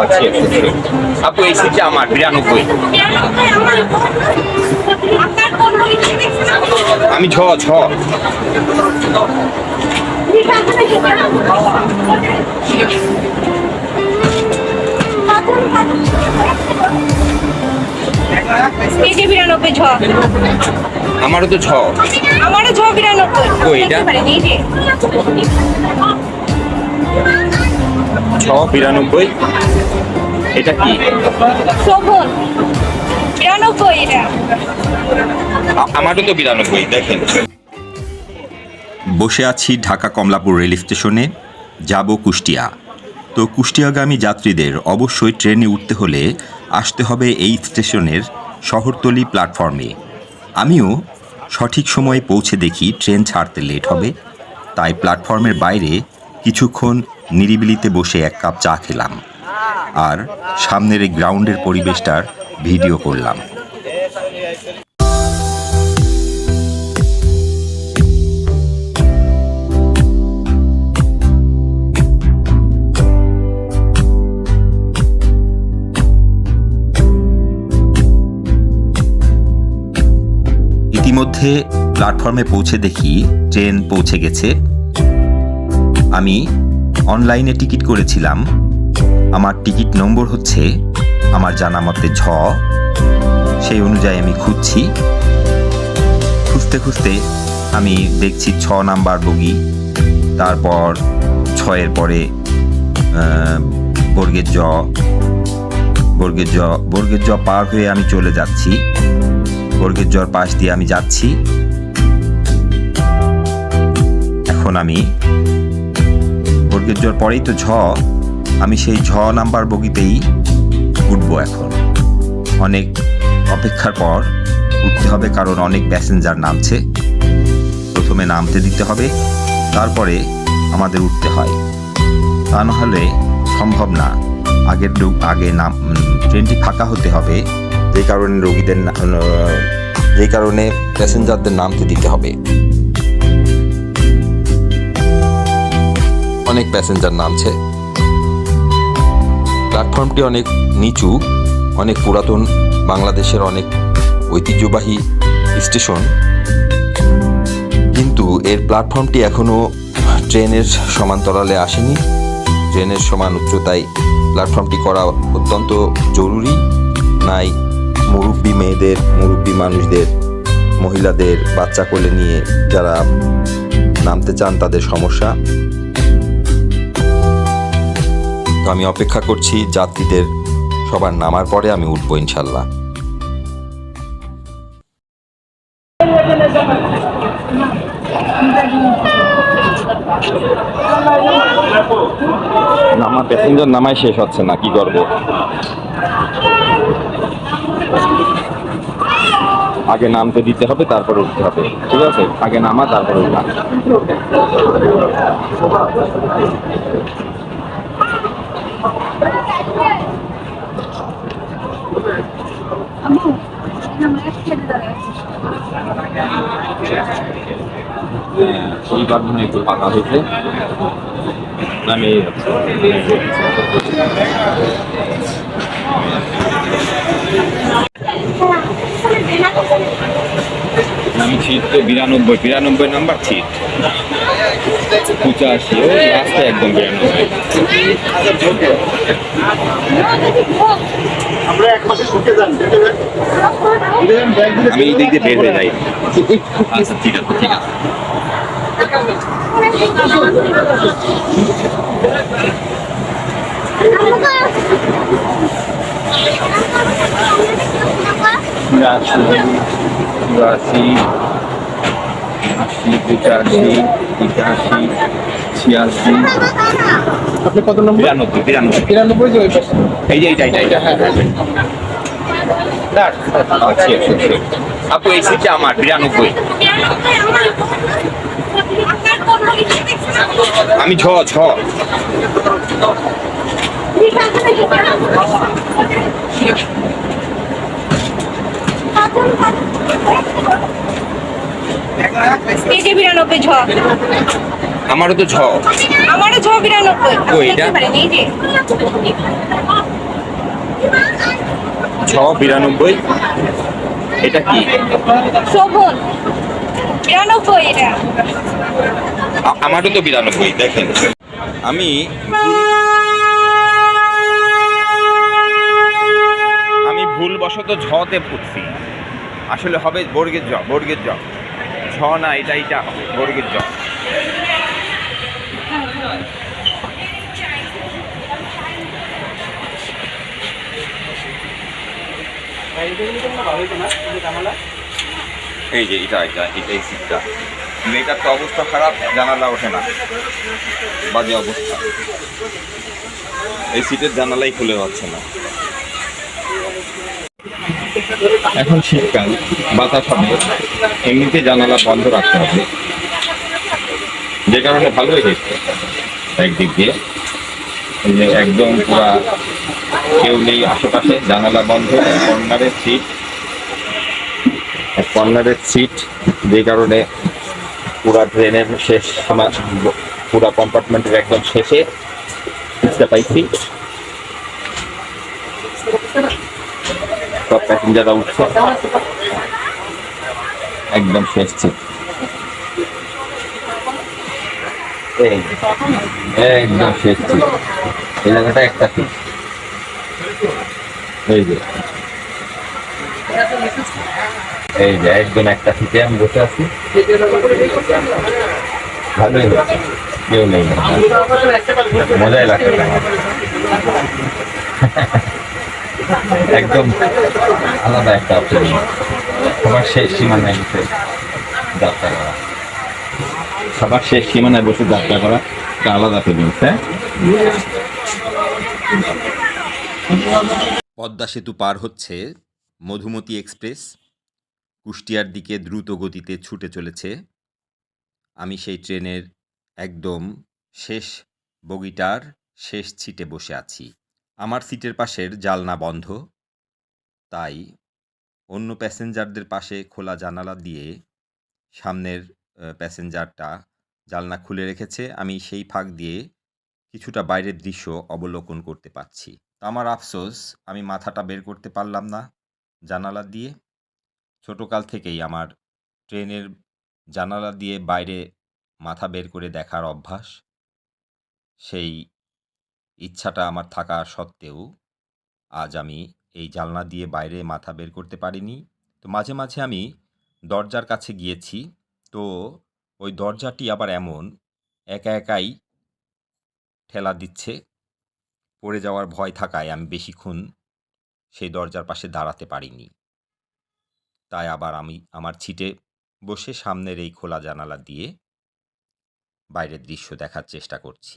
আচ্ছা আপু এই সিটটা আমার বিরানব্বই। আমি ছ ছ আমারও তো ছ আমারও ছ বিরানব্বই। এটা? ছ বিরানব্বই। এটা কি? শোভন বিরানব্বই এটা। আমারও তো বিরানব্বই দেখেন। বসে আছি ঢাকা কমলাপুর রেল স্টেশনে যাব কুষ্টিয়া। তো কুষ্টিয়াগামী যাত্রীদের অবশ্যই ট্রেনে উঠতে হলে আসতে হবে এই স্টেশনের শহরতলি প্ল্যাটফর্মে। আমিও সঠিক সময়ে পৌঁছে দেখি ট্রেন ছাড়তে লেট হবে তাই প্ল্যাটফর্মের বাইরে কিছুক্ষণ নিরিবিলিতে বসে এক কাপ চা খেলাম আর সামনের এই গ্রাউন্ডের পরিবেশটার ভিডিও করলাম। ইতিমধ্যে প্ল্যাটফর্মে পৌঁছে দেখি, ট্রেন পৌঁছে গেছে। আমি অনলাইনে টিকিট করেছিলাম। আমার টিকিট নম্বর হচ্ছে, আমার জানা মতে ঝ। সেই অনুযায়ী আমি খুঁজছি। খুঁজতে খুঁজতে আমি দেখছি ছ নাম্বার বগি। তারপর ছয়ের পরে বর্গের জ। বর্গের জ বর্গের জ পার হয়ে আমি চলে যাচ্ছি। বর্গের জ্বর পাশ দিয়ে আমি যাচ্ছি। এখন আমি জ্বর পরেই তো ঝ। আমি সেই ঝ নাম্বার বগিতেই উঠবো এখন। অনেক অপেক্ষার পর উঠতে হবে কারণ অনেক প্যাসেঞ্জার নামছে। প্রথমে নামতে দিতে হবে, তারপরে আমাদের উঠতে হয়। তা নাহলে সম্ভব না। আগের আগে নাম ট্রেনটি ফাঁকা হতে হবে। যে কারণে রোগীদের যে কারণে প্যাসেঞ্জারদের নামতে দিতে হবে। অনেক প্যাসেঞ্জার নামছে। প্ল্যাটফর্মটি অনেক নিচু, অনেক পুরাতন, বাংলাদেশের অনেক ঐতিহ্যবাহী স্টেশন। কিন্তু এর প্ল্যাটফর্মটি এখনও ট্রেনের সমান্তরালে আসেনি। ট্রেনের সমান উচ্চতায় প্ল্যাটফর্মটি করা অত্যন্ত জরুরি। নাই মুরব্বী মেয়েদের, মুরব্বী মানুষদের, মহিলাদের, বাচ্চা কোলে নিয়ে যারা নামতে চান তাদের সমস্যা। আমি অপেক্ষা করছি যাত্রীদের সবার নামার পরে আমি উঠবো ইনশাল্লাহ। আমার প্যাসেঞ্জার নামাই শেষ হচ্ছে না, কি করব? আগে নামতে দিতে হবে, তারপর উঠতে হবে, ঠিক আছে? আগে নামা, তারপর উঠা। মনে হয় একটু ফাঁকা হয়েছে আমি আমি সিট তো বিরানব্বই বিরানব্বই নাম্বার সিট পঁচাশি ওই রাস্তায় একদম বিরানব্বই। আমি এই দিক দিয়ে বের হয়ে যাই। আচ্ছা ঠিক আছে ঠিক আছে। চুরাশি আশি পঁচাশি একাশি ছিয়াশি। আপনি কত নম্বর? বিরানব্বই বিরানব্বই। তিরানব্বই যে ওই পাশে। এই যে এইটা এইটা এইটা হ্যাঁ হ্যাঁ আচ্ছা আচ্ছা, আচ্ছা। আপু এই সিটটা আমার বিরানব্বই। আমি ছ ছ এই যে বিরানব্বই ছ আমারও তো ঝ আমারও ঝ বিরানব্বই। কই এটা? এই ছ বিরানব্বই? এটা কি? শোভন। বিরানব্বই এটা। আমারও তো বিরানব্বই দেখেন। আমি আমি ভুলবশত ঝতে ফুটছি আসলে হবে বর্গের জ বর্গের জ ঝ না এটা এটা হবে বর্গের জ এই যে, এটা এটা এটা এই সিটটা মেয়েটার তো অবস্থা খারাপ, জানালা ওঠে না। বাজে অবস্থা। এই সিটের জানালাই খুলে হচ্ছে না। এখন শীতকাল, বাতাস হবে। এমনিতে জানালা বন্ধ রাখতে হবে। যে কারণে ভালো হয়ে গেছে একদিক দিয়ে। একদম পুরা কেউ নেই আশেপাশে, জানালা বন্ধ, কর্নারের সিট কর্নারের সিট যে কারণে পুরা ট্রেনের শেষ সীমা পুরা কম্পার্টমেন্টের একদম শেষে সিটটা পাইছি। সব প্যাসেঞ্জাররা উঠছে। একদম শেষ এই, একদম শেষ জায়গাটা একটা সিট এই যে। এই যে একদম একটা সিটে আমি বসে আছি। ভালোই হচ্ছে কেউ নেই। মজাই লাগছে। একদম আলাদা একটা অপশন সবার শেষ সীমানায় বসে যাত্রা করা। সবার শেষ সীমানায় বসে যাত্রা করা একটা আলাদা ফিলিংস হ্যাঁ? পদ্মা সেতু পার হচ্ছে মধুমতি এক্সপ্রেস। কুষ্টিয়ার দিকে দ্রুত গতিতে ছুটে চলেছে। আমি সেই ট্রেনের একদম শেষ বগিটার শেষ সিটে বসে আছি। আমার সিটের পাশের জালনা বন্ধ। তাই অন্য প্যাসেঞ্জারদের পাশে খোলা জানালা দিয়ে সামনের প্যাসেঞ্জারটা জালনা খুলে রেখেছে। আমি সেই ফাঁক দিয়ে কিছুটা বাইরের দৃশ্য অবলোকন করতে পারছি। আমার আফসোস, আমি মাথাটা বের করতে পারলাম না জানালা দিয়ে। ছোটকাল থেকেই আমার ট্রেনের জানালা দিয়ে বাইরে মাথা বের করে দেখার অভ্যাস। সেই ইচ্ছাটা আমার থাকা সত্ত্বেও আজ আমি এই জানলা দিয়ে বাইরে মাথা বের করতে পারিনি। তো মাঝে মাঝে আমি দরজার কাছে গিয়েছি। তো ওই দরজাটি আবার এমন, একা, একাই ঠেলা দিচ্ছে। পড়ে যাওয়ার ভয় থাকায় আমি বেশিক্ষণ সেই দরজার পাশে দাঁড়াতে পারিনি। তাই আবার আমি আমার ছিটে বসে সামনের এই খোলা জানালা দিয়ে বাইরের দৃশ্য দেখার চেষ্টা করছি।